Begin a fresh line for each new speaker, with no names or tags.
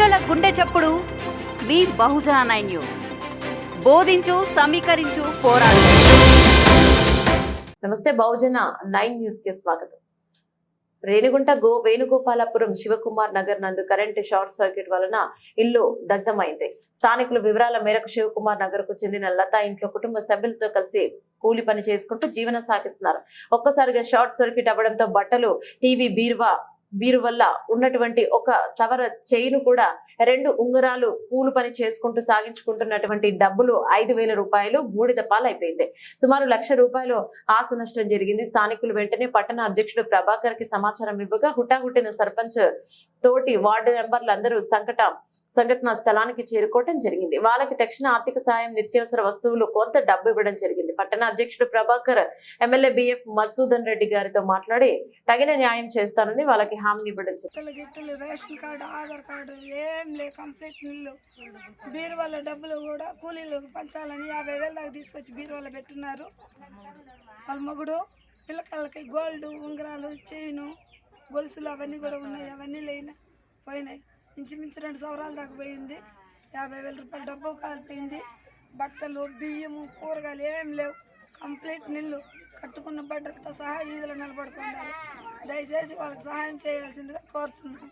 చప్పుడు మీ బహుజన nine news. బోధించు సమీకరించు పోరాడు.
నమస్తే బహుజన నైన్ న్యూస్కి స్వాగతం. రేణిగుంట గో వేణుగోపాలపురం శివకుమార్ నగర్ నందు కరెంటు షార్ట్ సర్క్యూట్ వలన ఇల్లు దగ్ధమైంది. స్థానికుల వివరాల మేరకు శివకుమార్ నగర్కు చెందిన లత ఇంట్లో కుటుంబ సభ్యులతో కలిసి కూలి పని చేసుకుంటూ జీవనం సాగిస్తున్నారు. ఒక్కసారిగా షార్ట్ సర్క్యూట్ అవ్వడంతో బట్టలు టీవీ బీరువా వీరి వల్ల ఉన్నటువంటి ఒక సవర చేయిను కూడా రెండు ఉంగరాలు పూలు పని చేసుకుంటూ సాగించుకుంటున్నటువంటి డబ్బులు ఐదు వేల రూపాయలు బూడిద పాలైపోయింది. సుమారు లక్ష రూపాయలు ఆశ నష్టం జరిగింది. స్థానికులు వెంటనే పట్టణ అధ్యక్షుడు ప్రభాకర్కి సమాచారం ఇవ్వగా హుటాహుటిన సర్పంచ్ తోటి వార్డు మెంబర్లు అందరూ సంకట సంఘటన స్థలానికి చేరుకోవడం జరిగింది. వాళ్ళకి తక్షణ ఆర్థిక సాయం నిత్యావసర వస్తువులు కొంత డబ్బు ఇవ్వడం జరిగింది. పట్టణ అధ్యక్షుడు ప్రభాకర్ ఎమ్మెల్యే బిఎఫ్ మధుసూదన్ రెడ్డి గారితో మాట్లాడి తగిన న్యాయం చేస్తానని వాళ్ళకి హామీ ఇవ్వడం జరిగింది.
రేషన్ కార్డు ఆధార్ కార్డు ఏం లే కంప్లీట్ బీరువాళ్ళ డబ్బులు కూడా కూలీలు పంచాలని యాభై వేల దాకా తీసుకొచ్చి బీరువాళ్ళ పెట్టున్నారు వాళ్ళ మొగుడు పిల్లకాయలకి గోల్డ్ ఉంగరాలు చైను గొలుసులు అవన్నీ కూడా ఉన్నాయి అవన్నీ లేని పోయినాయి. ఇంచుమించు రెండు సవరాల దాకా పోయింది. యాభై వేల రూపాయల డబ్బు కాలిపోయింది. బట్టలు బియ్యము కూరగాయలు ఏం లేవు. కంప్లీట్ నిల్లు. కట్టుకున్న బట్టలతో సహా ఈదులు నిలబడుకున్నారు. దయచేసి వాళ్ళకి సహాయం చేయాల్సిందిగా కోరుతున్నాం